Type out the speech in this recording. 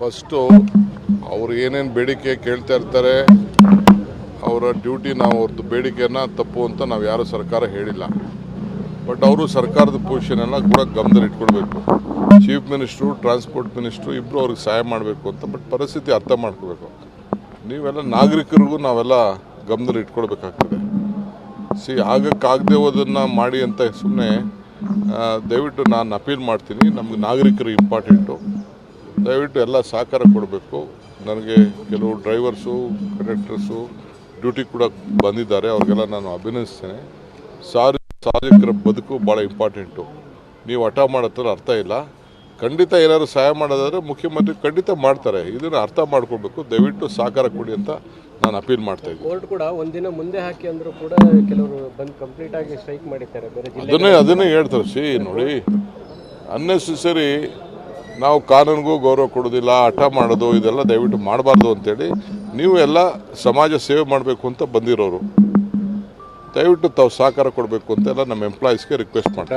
First ಅವ್ರು ಏನೇನು ಬೇಡಿಕೆ ಕೇಳ್ತಾ ಇರ್ತಾರೆ, ಅವರ ಡ್ಯೂಟಿ ನಾವು ಅವ್ರದ್ದು ಬೇಡಿಕೆಯನ್ನು ತಪ್ಪು ಅಂತ ನಾವು ಯಾರು ಸರ್ಕಾರ ಹೇಳಿಲ್ಲ. ಬಟ್ ಅವರು ಸರ್ಕಾರದ ಪೊಸಿಷನೆಲ್ಲ ಕೂಡ ಗಮನದಲ್ಲಿ ಇಟ್ಕೊಳ್ಬೇಕು. ಚೀಫ್ ಮಿನಿಸ್ಟ್ರು ಟ್ರಾನ್ಸ್ಪೋರ್ಟ್ ಮಿನಿಸ್ಟ್ರು ಇಬ್ಬರು ಅವ್ರಿಗೆ ಸಹಾಯ ಮಾಡಬೇಕು ಅಂತ ಬಟ್ ಪರಿಸ್ಥಿತಿ ಅರ್ಥ ಮಾಡ್ಕೋಬೇಕು ನೀವೆಲ್ಲ ನಾಗರಿಕರಿಗೂ ನಾವೆಲ್ಲ ಗಮನದಲ್ಲಿ ಇಟ್ಕೊಳ್ಬೇಕಾಗ್ತದೆ. ಸಿ ಆಗಕ್ಕಾಗದೆ ಹೋದನ್ನು ಮಾಡಿ ಅಂತ ಸುಮ್ಮನೆ ದಯವಿಟ್ಟು ನಾನು ಅಪೀಲ್ ಮಾಡ್ತೀನಿ, ನಮಗೆ ನಾಗರಿಕರು ಇಂಪಾರ್ಟೆಂಟು. ದಯವಿಟ್ಟು ಎಲ್ಲ ಸಹಕಾರ ಕೊಡಬೇಕು. ನನಗೆ ಕೆಲವು ಡ್ರೈವರ್ಸು, ಕಂಡಕ್ಟರ್ಸು ಡ್ಯೂಟಿ ಕೂಡ ಬಂದಿದ್ದಾರೆ, ಅವ್ರಿಗೆಲ್ಲ ನಾನು ಅಭಿನಂದಿಸ್ತೇನೆ. ಸಾರಿ, ಸಾರ್ವಜನಿಕರ ಬದುಕು ಭಾಳ ಇಂಪಾರ್ಟೆಂಟು. ನೀವು ಹಠ ಮಾಡೋದ್ರ ಅರ್ಥ ಇಲ್ಲ. ಖಂಡಿತ ಏನಾದರೂ ಸಹಾಯ ಮಾಡೋದಾದರೆ ಮುಖ್ಯಮಂತ್ರಿ ಖಂಡಿತ ಮಾಡ್ತಾರೆ. ಇದನ್ನು ಅರ್ಥ ಮಾಡ್ಕೊಳ್ಬೇಕು. ದಯವಿಟ್ಟು ಸಹಕಾರ ಕೊಡಿ ಅಂತ ನಾನು ಅಪೀಲ್ ಮಾಡ್ತಾ ಇದ್ದೀನಿ. ಕೋರ್ಟ್ ಕೂಡ ಒಂದಿನ ಮುಂದೆ ಹಾಕಿ ಅಂದ್ರೂ ಕೂಡ ಕೆಲವರು ಬಂದು ಕಂಪ್ಲೀಟ್ ಆಗಿ ಸ್ಟ್ರೈಕ್ ಮಾಡಿದ್ದಾರೆ. ಬೇರೆ ಜಿಲ್ಲೆ ಅದನ್ನೇ ಅದನ್ನೇ ಹೇಳ್ತಾರೆ. ಸಿ ನೋಡಿ. ಅನ್ನೆಸೆಸರಿ ನಾವು ಕಾನೂನಿಗೂ ಗೌರವ ಕೊಡೋದಿಲ್ಲ ಹಠ ಮಾಡೋದು ಇದೆಲ್ಲ ದಯವಿಟ್ಟು ಮಾಡಬಾರ್ದು ಅಂತೇಳಿ ನೀವು ಎಲ್ಲ ಸಮಾಜ ಸೇವೆ ಮಾಡಬೇಕು ಅಂತ ಬಂದಿರೋರು. ದಯವಿಟ್ಟು ತಾವು ಸಹಕಾರ ಕೊಡಬೇಕು ಅಂತೆಲ್ಲ ನಮ್ಮ ಎಂಪ್ಲಾಯೀಸ್ಗೆ ರಿಕ್ವೆಸ್ಟ್ ಮಾಡ್ತಾರೆ.